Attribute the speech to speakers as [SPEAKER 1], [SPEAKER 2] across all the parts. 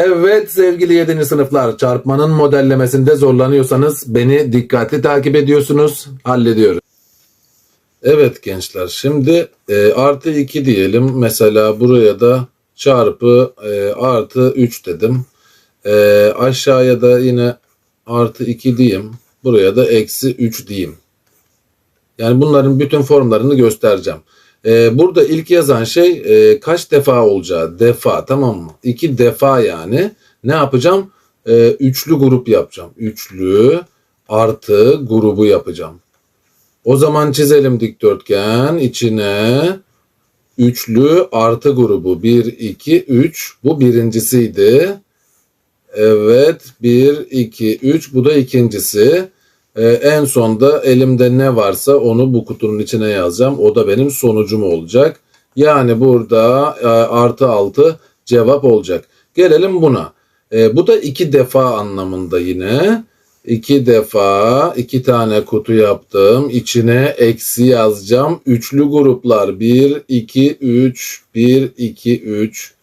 [SPEAKER 1] Evet sevgili 7. sınıflar çarpmanın modellemesinde zorlanıyorsanız beni dikkatli takip ediyorsunuz hallediyoruz. Evet gençler şimdi e, artı 2 diyelim mesela buraya da çarpı e, artı 3 dedim. E, aşağıya da yine artı 2 diyeyim buraya da eksi 3 diyeyim. Yani bunların bütün formlarını göstereceğim. Ee, burada ilk yazan şey e, kaç defa olacağı. Defa tamam mı? İki defa yani. Ne yapacağım? Ee, üçlü grup yapacağım. Üçlü artı grubu yapacağım. O zaman çizelim dikdörtgen. içine üçlü artı grubu. 1, 2, 3. Bu birincisiydi. Evet. 1, 2, 3. Bu da ikincisi. Ee, en sonda elimde ne varsa onu bu kutunun içine yazacağım. O da benim sonucum olacak. Yani burada e, artı 6 cevap olacak. Gelelim buna. E, bu da iki defa anlamında yine. İki defa iki tane kutu yaptım. İçine eksi yazacağım. Üçlü gruplar. 1, 2, 3. 1, 2, 3.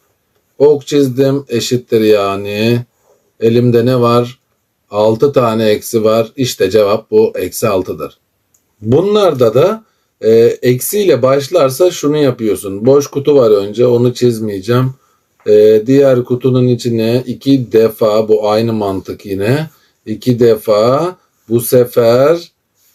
[SPEAKER 1] Ok çizdim. Eşittir yani. Elimde ne var? 6 tane eksi var. İşte cevap bu. Eksi 6'dır. Bunlarda da e, eksiyle başlarsa şunu yapıyorsun. Boş kutu var önce onu çizmeyeceğim. E, diğer kutunun içine iki defa bu aynı mantık yine. iki defa bu sefer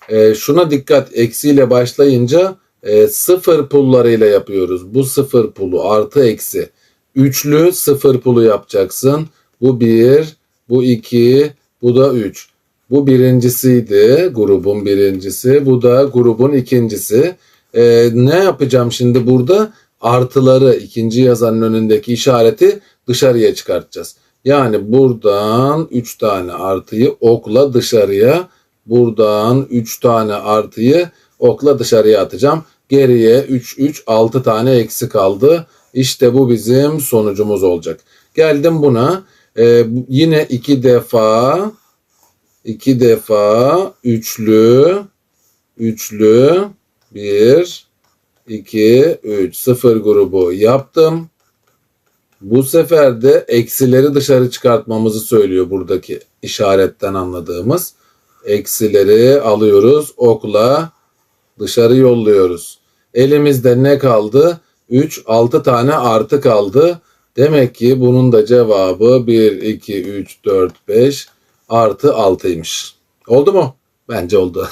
[SPEAKER 1] e, şuna dikkat eksiyle başlayınca e, sıfır pullarıyla yapıyoruz. Bu sıfır pulu artı eksi. Üçlü sıfır pulu yapacaksın. Bu bir, bu iki, bu da 3. Bu birincisiydi grubun birincisi. Bu da grubun ikincisi. Ee, ne yapacağım şimdi burada? Artıları ikinci yazanın önündeki işareti dışarıya çıkartacağız. Yani buradan 3 tane artıyı okla dışarıya, buradan 3 tane artıyı okla dışarıya atacağım. Geriye 3 3 6 tane eksi kaldı. İşte bu bizim sonucumuz olacak. Geldim buna. Ee, yine iki defa iki defa üçlü üçlü bir iki üç sıfır grubu yaptım. Bu sefer de eksileri dışarı çıkartmamızı söylüyor buradaki işaretten anladığımız. Eksileri alıyoruz okla dışarı yolluyoruz. Elimizde ne kaldı? 3 6 tane artı kaldı. Demek ki bunun da cevabı 1, 2, 3, 4, 5 artı 6'ymış. Oldu mu? Bence oldu.